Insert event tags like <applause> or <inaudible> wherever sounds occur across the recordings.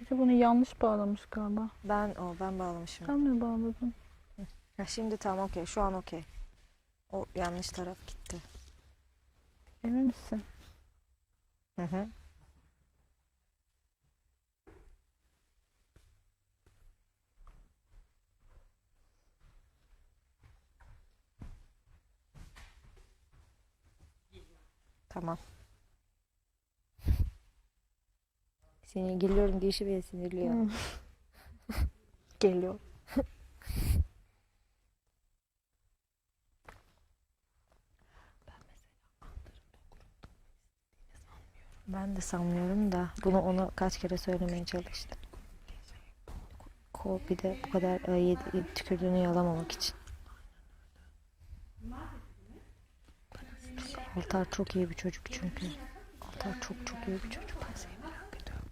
Biri bunu yanlış bağlamış galiba. Ben o ben bağlamışım. Sen mi bağladın? Ya şimdi tamam okey. Şu an okey. O yanlış taraf gitti. Emin misin? Hı hı. Tamam. Seni geliyorum dişi beni sinirliyor. Hı. <laughs> Geliyor. Ben de sanmıyorum da bunu ona kaç kere söylemeye çalıştım. Ko bir de bu kadar e, yedi, yedi tükürdüğünü yalamamak için. Altar çok iyi bir çocuk çünkü. Altar çok çok iyi bir çocuk. Ben seni merak ediyorum.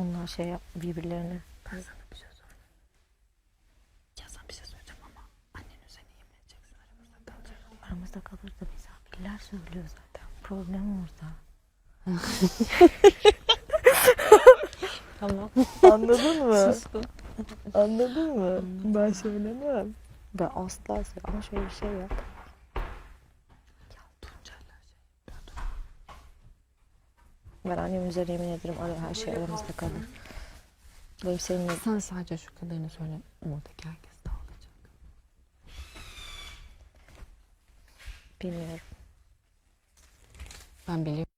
Onlar şey yap birbirlerine. Ben sana bir şey söyleyeyim. Ya sana bir şey söyleyeceğim ama annen üzerine yemin edeceksin aramızda kalacak. Aramızda kalır da misafirler söylüyor zaten. Problem orada. Tamam. Anladın mı? Sustum. Anladın mı? Ben söylemem. Ben asla söylemem. Ama şöyle bir şey yap. Ya Tuncay'la şey. Ben annemin üzerine yemin ederim ara- her şey aramızda kalır. Benim seninle Sen sadece şu kadarını söyle. Oradaki herkes dağılacak. bilmiyorum. Ben biliyorum.